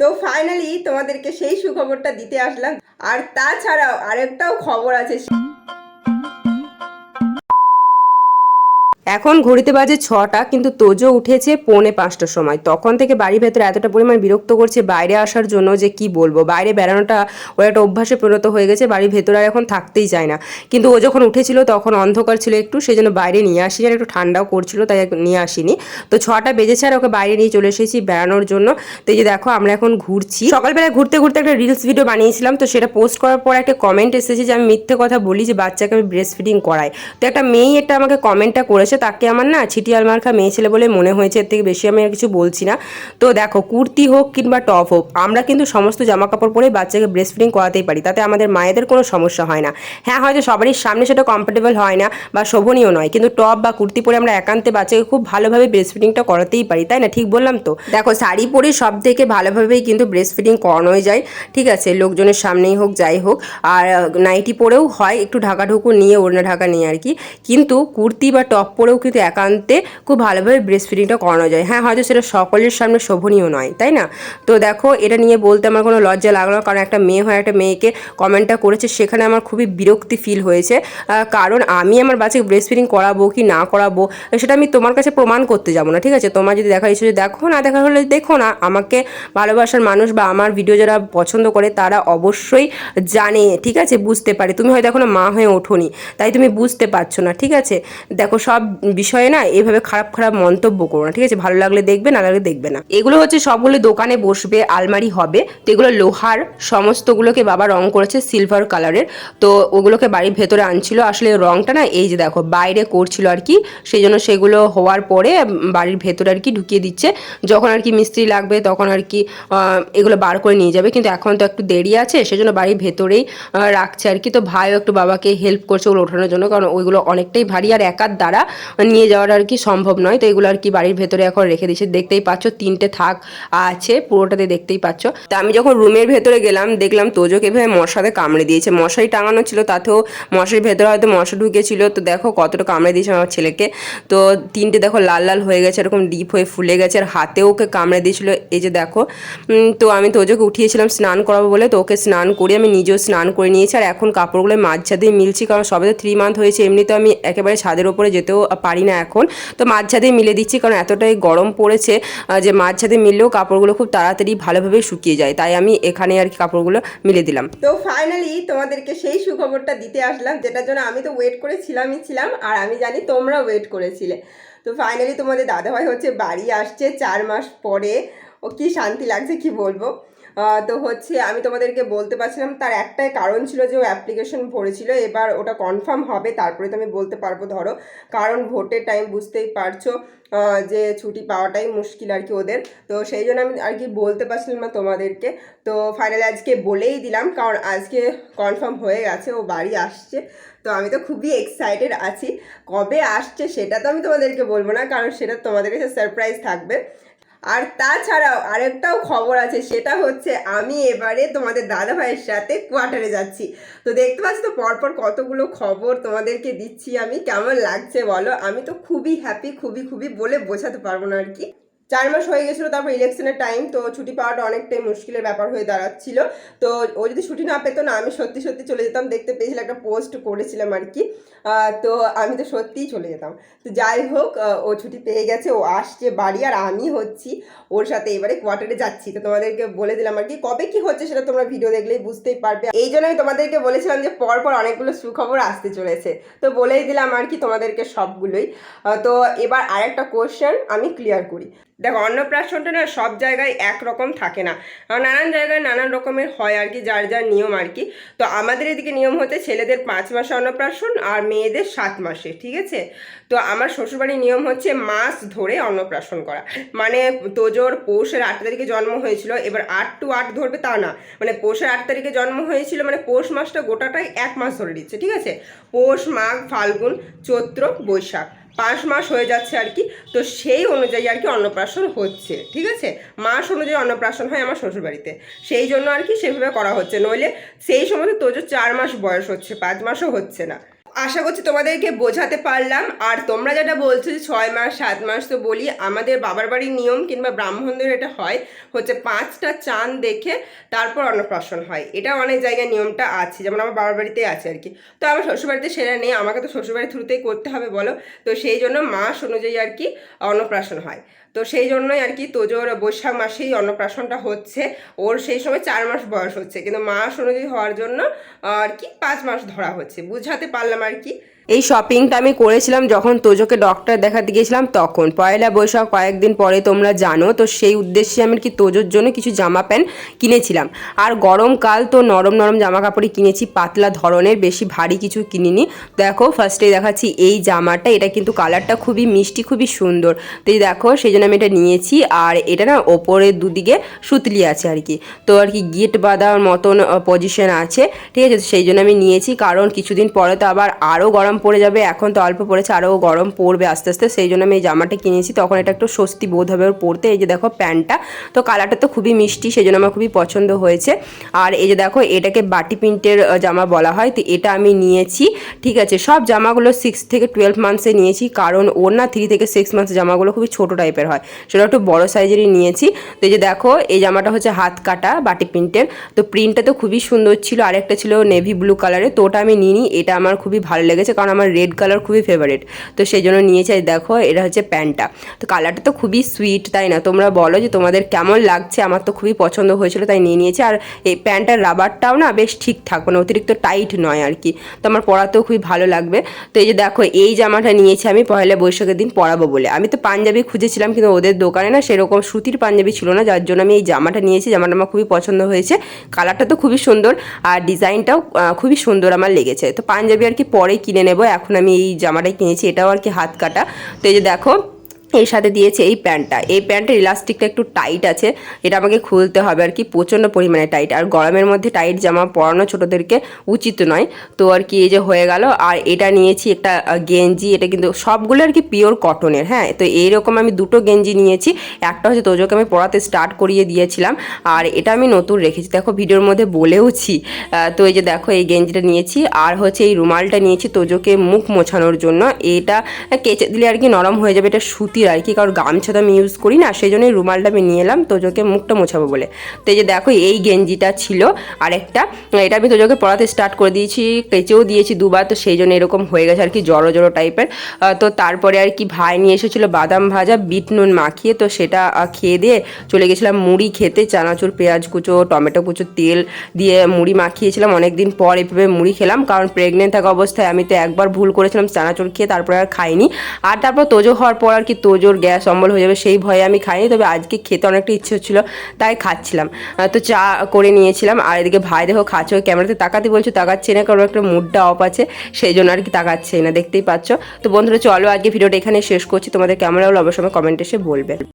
তো ফাইনালি তোমাদেরকে সেই সুখবরটা দিতে আসলাম। আর তাছাড়াও আরেকটাও খবর আছে এখন ঘড়িতে বাজে ছটা, কিন্তু তোজো উঠেছে পৌনে পাঁচটার সময়। তখন থেকে বাড়ির ভেতরে এতটা পরিমাণ বিরক্ত করছে বাইরে আসার জন্য যে কি বলব। বাইরে বেড়ানোটা ওর একটা অভ্যাসে পরিণত হয়ে গেছে, বাড়ির ভেতরে আর এখন থাকতেই চায় না। কিন্তু ও যখন উঠেছিল তখন অন্ধকার ছিল একটু সেই জন্য বাইরে নিয়ে আসি। আর একটু ঠান্ডাও করছিল, তাই নিয়ে আসিনি। তো ছটা বেজেছে আর ওকে বাইরে নিয়ে চলে এসেছি বেড়ানোর জন্য। তো এই যে দেখো, আমরা এখন ঘুরছি। সকালবেলা ঘুরতে ঘুরতে একটা রিলস ভিডিও বানিয়েছিলাম, তো সেটা পোস্ট করার পর একটা কমেন্ট এসেছে যে, আমি মিথ্যে কথা বলি যে, বাচ্চাকে আমি ব্রেস্ট ফিডিং করাই। তো একটা মেয়ে এটা আমাকে কমেন্টটা করেছে তাকে আমার না ছিটিয়াল মার্কা মেয়ে ছেলে বলে মনে হয়েছে, এর থেকে বেশি আমি আর কিছু বলছি না। তো দেখো, কুর্তি হোক কিংবা টপ হোক, আমরা কিন্তু সমস্ত জামা কাপড় পরে বাচ্চাকে ব্রেস্ট ফিডিং করাতেই পারি, তাতে আমাদের মায়েদের কোনো সমস্যা হয় না। হ্যাঁ হয়তো সবারই সামনে সেটা কমফোর্টেবল হয় না বা শোভনীয় নয়, কিন্তু টপ বা কুর্তি পরে আমরা একান্তে বাচ্চাকে খুব ভালোভাবে ব্রেস্ট ফিডিংটা করাতেই পারি, তাই না? ঠিক বললাম তো? দেখো, শাড়ি পরে সব থেকে ভালোভাবেই কিন্তু ব্রেস্ট ফিডিং করানোই যায়, ঠিক আছে? লোকজনের সামনেই হোক, যাই হোক, আর নাইটি পরেও হয়, একটু ঢাকা ঢুকু নিয়ে, ওড়না ঢাকা নিয়ে আর কি। কিন্তু কুর্তি বা টপ পরেও কিন্তু একান্তে খুব ভালোভাবে ব্রেস্ট ফিডিংটা করানো যায়। হ্যাঁ হয়তো সেটা সকলের সামনে শোভনীয় নয়, তাই না? তো দেখো, এটা নিয়ে বলতে আমার কোনো লজ্জা লাগল কারণ একটা মেয়ে হয় একটা মেয়েকে কমেন্টটা করেছে, সেখানে আমার খুবই বিরক্তি ফিল হয়েছে। কারণ আমি আমার বাচ্চাকে ব্রেস্ট ফিডিং করাবো কি না করাবো, সেটা আমি তোমার কাছে প্রমাণ করতে যাব না, ঠিক আছে? তোমার যদি দেখা ইচ্ছে দেখো, না দেখা হলে দেখো না, আমাকে ভালোবাসার মানুষ বা আমার ভিডিও যারা পছন্দ করে, তারা অবশ্যই জানে, ঠিক আছে? বুঝতে পারে। তুমি হয়তো এখনও মা হয়ে ওঠোনি, তাই তুমি বুঝতে পারছ না, ঠিক আছে? দেখো, সব বিষয়ে না এভাবে খারাপ খারাপ মন্তব্য করো না, ঠিক আছে? ভালো লাগলে দেখবে, না লাগলে দেখবে না। এগুলো হচ্ছে সবগুলো দোকানে বসবে, আলমারি হবে। তো এগুলো লোহার, সমস্তগুলোকে বাবা রং করেছে সিলভার কালারের। তো ওগুলোকে বাড়ির ভেতরে আনছিল। আসলে রংটা না, এই যে দেখো, বাইরে করছিল আর কি। সেই জন্য সেগুলো হওয়ার পরে বাড়ির ভেতরে আর কি ঢুকিয়ে দিচ্ছে। যখন আর কি মিস্ত্রি লাগবে, তখন আর কি এগুলো বার করে নিয়ে যাবে। কিন্তু এখন তো একটু দেরি আছে, সেজন্য বাড়ির ভেতরেই রাখছে আর কি। তো ভাইও একটু বাবাকে হেল্প করছে ওগুলো ওঠানোর জন্য। কারণ ওইগুলো অনেকটাই ভারী। আর একার দ্বারা নিয়ে যাওয়ার আর কি সম্ভব নয়। তো এগুলো আর কি বাড়ির ভেতরে এখন রেখে দিয়েছে। দেখতেই পাচ্ছ, তিনটে থাক আছে, পুরোটাতে দেখতেই পাচ্ছ। তা আমি যখন রুমের ভেতরে গেলাম, দেখলাম তোজোকে এভাবে মশাতে কামড়ে দিয়েছে। মশারি টাঙানো ছিল, তাতেও মশারির ভেতরে হয়তো মশা ঢুকেছিল। তো দেখো কতটা কামড়ে দিয়েছে আমার ছেলেকে। তো তিনটে দেখো লাল লাল হয়ে গেছে, এরকম ডিপ হয়ে ফুলে গেছে, আর হাতেও ওকে কামড়ে দিয়েছিল। এই যে দেখো তো আমি তোজোকে উঠিয়েছিলাম স্নান করাবো বলে। তো ওকে স্নান করে আমি নিজেও স্নান করে নিয়েছি। আর এখন কাপড়গুলো মাঝ ছাদেই মিলছি, কারণ সবে তো থ্রি মান্থ হয়েছে। এমনিতে আমি একেবারে ছাদের ওপরে যেতেও পারি না এখন। তো মাঝ ছাদে মিলে দিচ্ছি কারণ এতটাই গরম পড়েছে যে মাঝ ছাদে মিললেও কাপড়গুলো খুব তাড়াতাড়ি ভালোভাবে শুকিয়ে যায়। তাই আমি এখানে আর কি কাপড়গুলো মিলে দিলাম। তো ফাইনালি তোমাদেরকে সেই সুখবরটা দিতে আসলাম, যেটার জন্য আমি তো ওয়েট করেছিলামই ছিলাম, আর আমি জানি তোমরা ওয়েট করেছিলে। তো ফাইনালি তোমাদের দাদাভাই হচ্ছে বাড়ি আসছে চার মাস পরে। ও কি শান্তি লাগছে কি বলব? তো হচ্ছে আমি তোমাদেরকে বলতে পারছিলাম, তার একটাই কারণ ছিল যে ও অ্যাপ্লিকেশন ভরেছিল, এবার ওটা কনফার্ম হবে, তারপরে তো আমি বলতে পারব, ধরো। কারণ ভোটের টাইম বুঝতেই পারছ যে ছুটি পাওয়াটাই মুশকিল আর কি ওদের। তো সেই জন্য আমি আর কি বলতে পারছিলাম না তোমাদেরকে। তো ফাইনালি আজকে বলেই দিলাম, কারণ আজকে কনফার্ম হয়ে গেছে, ও বাড়ি আসছে। তো আমি তো খুবই এক্সাইটেড আছি। কবে আসছে সেটা তো আমি তোমাদেরকে বলব না, কারণ সেটা তোমাদের কাছে সারপ্রাইজ থাকবে। আর তাছাড়াও আরেকটাও খবর আছে, সেটা হচ্ছে আমি এবারে তোমাদের দাদা ভাইয়ের সাথে কোয়ার্টারে যাচ্ছি। তো দেখতে পাচ্ছ তো পরপর কতগুলো খবর তোমাদেরকে দিচ্ছি আমি, কেমন লাগছে বলো? আমি তো খুবই হ্যাপি খুবই খুবই বলে বোঝাতে পারব না আর কি। চার মাস হয়ে গেছিল তারপর ইলেকশনের টাইম তো ছুটি পাওয়াটা অনেকটাই মুশকিলের ব্যাপার হয়ে দাঁড়াচ্ছিল। তো ও যদি ছুটি না পেতো না, আমি সত্যি সত্যি চলে যেতাম, দেখতে পেয়েছিলাম একটা পোস্ট করেছিলাম আর কি। তো আমি তো সত্যিই চলে যেতাম। তো যাই হোক ও ছুটি পেয়ে গেছে, ও আসছে বাড়ি আর আমি হচ্ছি ওর সাথে এবারে কোয়ার্টারে যাচ্ছি। তো তোমাদেরকে বলে দিলাম আর কি, কবে কি হচ্ছে সেটা তোমরা ভিডিও দেখলেই বুঝতেই পারবে। এই জন্য আমি তোমাদেরকে বলেছিলাম যে পর পর অনেকগুলো সুখবর আসতে চলেছে। তো বলেই দিলাম আর কি তোমাদেরকে সবগুলোই। তো এবার আরেকটা কোশ্চেন আমি ক্লিয়ার করি। দেখো, অন্নপ্রাশনটা না সব জায়গায় একরকম থাকে না। নানান জায়গায় নানান রকমের হয় আর কি, যার যার নিয়ম আর কি। তো আমাদের এদিকে নিয়ম হতে ছেলেদের পাঁচ মাসে অন্নপ্রাশন আর মেয়েদের সাত মাসে, ঠিক আছে? তো আমার শ্বশুরবাড়ির নিয়ম হচ্ছে মাস ধরে অন্নপ্রাশন করা। মানে তোজোর পৌষের আট তারিখে জন্ম হয়েছিল, এবার আট টু আট ধরবে তা না। মানে পৌষের আট তারিখে জন্ম হয়েছিল মানে পৌষ মাসটা গোটাটাই এক মাস ধরে দিচ্ছে, ঠিক আছে? পৌষ, মাঘ, ফাল্গুন, চৈত্র, বৈশাখ। পাঁচ মাস হয়ে যাচ্ছে আর কি। তো সেই অনুযায়ী আর কি অন্নপ্রাশন হচ্ছে, ঠিক আছে? মাস অনুযায়ী অন্নপ্রাশন হয় আমার শ্বশুরবাড়িতে। সেই জন্য আর কি সেভাবে করা হচ্ছে। নইলে সেই সময় তোজো চার মাস বয়স হচ্ছে, পাঁচ মাসও হচ্ছে না। আশা করছি তোমাদেরকে বোঝাতে পারলাম। আর তোমরা যেটা বলছো যে ছয় মাস, সাত মাস তো বলি, আমাদের বাবার বাড়ির নিয়ম কিংবা ব্রাহ্মণদের এটা হয়, হচ্ছে পাঁচটা চাঁদ দেখে তারপর অন্নপ্রাশন হয়। এটা অনেক জায়গায় নিয়মটা আছে, যেমন আমার বাবার বাড়িতে আছে আর কি। তো আমার শ্বশুরবাড়িতে সেটা নেই, আমাকে তো শ্বশুরবাড়ির থ্রুতেই করতে হবে বলো। তো সেই জন্য মাস অনুযায়ী আর কি অন্নপ্রাশন হয়। তো সেই জন্যই আর কি তোজোর বৈশাখ মাসেই অন্নপ্রাশনটা হচ্ছে। ওর সেই সময় চার মাস বয়স হচ্ছে। কিন্তু মাস অনুযায়ী হওয়ার জন্য আর কি পাঁচ মাস ধরা হচ্ছে। বুঝাতে পারলাম আর কি। এই শপিংটা আমি করেছিলাম যখন তোজোকে ডক্টর দেখাতে গিয়েছিলাম তখন। পয়লা বৈশাখ কয়েকদিন পরে তোমরা জানো, তো সেই উদ্দেশ্যে আমি কি তোজোর জন্য কিছু জামা প্যান্ট কিনেছিলাম। আর গরমকাল তো নরম নরম জামা কাপড়ই কিনেছি, পাতলা ধরনের, বেশি ভারী কিছু কিনিনি। দেখো ফার্স্টে দেখাচ্ছি এই জামাটা, এটা কিন্তু কালারটা খুবই মিষ্টি, খুবই সুন্দর। তো দেখো, সেই জন্য আমি এটা নিয়েছি। আর এটা না ওপরের দুদিকে সুতলি আছে আর কি। তো আর কি গিট বাঁধার মতন পজিশন আছে। ঠিক আছে সেই জন্য আমি নিয়েছি। কারণ কিছুদিন পরে তো আবার আরও গরম পড়ে যাবে, এখন তো অল্প পড়েছে আরও গরম পড়বে আস্তে আস্তে, সেই জন্য আমি এই জামাটা কিনেছি। তখন এটা একটু স্বস্তি বোধ হবে ওর পরতে। এই যে দেখো প্যান্টটা, তো কালারটা তো খুবই মিষ্টি, সেই জন্য আমার খুবই পছন্দ হয়েছে। আর এই যে দেখো, এটাকে বাটি প্রিন্টের জামা বলা হয়, তো এটা আমি নিয়েছি, ঠিক আছে? সব জামাগুলো সিক্স থেকে টুয়েলভ মান্থসে নিয়েছি, কারণ ওর না থ্রি থেকে সিক্স মান্থস জামাগুলো খুবই ছোটো টাইপের হয়, সেটা একটু বড় সাইজেরই নিয়েছি। তো এই যে দেখো, এই জামাটা হচ্ছে হাত কাটা বাটি প্রিন্টের, তো প্রিন্টটা তো খুবই সুন্দর ছিল, আরেকটা ছিল নেভি ব্লু কালারের তো ওটা আমি নিইনি, এটা আমার খুবই ভালো লেগেছে কারণ আমার রেড কালার খুবই ফেভারিট তো সেই জন্য নিয়েছি দেখো, এটা হচ্ছে প্যান্টটা। তো কালারটা তো খুবই সুইট তাই না? তোমরা বলো যে তোমাদের কেমন লাগছে, আমার তো খুবই পছন্দ হয়েছিল, তাই নিয়ে নিয়েছি। আর এই প্যান্টটার রাবারটাও না বেশ ঠিকঠাক মানে অতিরিক্ত টাইট নয় আর কি। তো আমার পরাতেও খুবই ভালো লাগবে। তো এই যে দেখো, এই জামাটা নিয়েছি আমি পয়লা বৈশাখের দিন পরাবো বলে। আমি তো পাঞ্জাবি খুঁজেছিলাম, কিন্তু ওদের দোকানে না সেরকম সুতির পাঞ্জাবি ছিল না, যার জন্য আমি এই জামাটা নিয়েছি। জামাটা আমার খুবই পছন্দ হয়েছে। কালারটা তো খুবই সুন্দর, আর ডিজাইনটাও খুবই সুন্দর আমার লেগেছে। তো পাঞ্জাবি আর কি পরে কিনে নেব, এখন আমি এই জামাটাই কিনেছি, এটাও আর কি হাত কাটা। তো এই যে দেখো এর সাথে দিয়েছে এই প্যান্টটা। এই প্যান্টের ইলাস্টিকটা একটু টাইট আছে, এটা আমাকে খুলতে হবে আর কি, প্রচণ্ড পরিমাণে টাইট। আর গরমের মধ্যে টাইট জামা পরানো ছোটোদেরকে উচিত নয়। তো আর কি, এই যে হয়ে গেল। আর এটা নিয়েছি একটা গেঞ্জি, এটা কিন্তু সবগুলো আর কি পিওর কটনের হ্যাঁ? তো এইরকম আমি দুটো গেঞ্জি নিয়েছি, একটা হচ্ছে তোজোকে আমি পড়াতে স্টার্ট করিয়ে দিয়েছিলাম। আর এটা আমি নতুন রেখেছি, দেখো ভিডিওর মধ্যে বলেওছি। তো এই যে দেখো, এই গেঞ্জিটা নিয়েছি। আর হচ্ছে এই রুমালটা নিয়েছি তোজোকে মুখ মোছানোর জন্য। এটা কেচে দিলে আর কি নরম হয়ে যাবে, এটা সুতির আর কি কারণ গামছা তো আমি ইউজ করি না সেই জন্যই রুমালটা আমি নিয়ে এলাম, তোজোকে মুখটা মোছাবো বলে। তো এই যে দেখো, এই গেঞ্জিটা ছিল আরেকটা এটা আমি তোজোকে পড়াতে স্টার্ট করে দিয়েছি, কেচেও দিয়েছি দুবার, তো সেই জন্য এরকম হয়ে গেছে আর কি, জড়ো জড়ো টাইপের তো তারপরে আর কি ভাই নিয়ে এসেছিল বাদাম ভাজা, বিট নুন মাখিয়ে, তো সেটা খেয়ে দিয়ে চলে গেছিলাম মুড়ি খেতে, চানাচুর, পেঁয়াজ কুচো, টমেটো কুচো, তেল দিয়ে মুড়ি মাখিয়েছিলাম, অনেকদিন পর এভাবে মুড়ি খেলাম, কারণ প্রেগনেন্ট থাকা অবস্থায় আমি তো একবার ভুল করেছিলাম, চানাচুর খেয়ে তারপরে আর খাইনি। আর তারপর তোজো হওয়ার পর আর কি তোজোর গ্যাস অম্বল হয়ে যাবে, সেই ভয়ে আমি খাইনি, তবে আজকে খেতে অনেকটা ইচ্ছে হচ্ছিল, তাই খাচ্ছিলাম। তো চা করে নিয়েছিলাম, আর এদিকে ভাই দেখো খাচ্ছ ক্যামেরাতে, তাকাতে বলছো তাকাচ্ছে না, কারণ একটা মুডটা অফ আছে, সেই জন্য আর কি তাকাচ্ছে না, দেখতেই পাচ্ছ। তো বন্ধুরা, চলো আজকে ভিডিওটা এখানে শেষ করছি, তোমাদের ক্যামেরাগুলো অবশ্যই কমেন্ট এসে বলবে।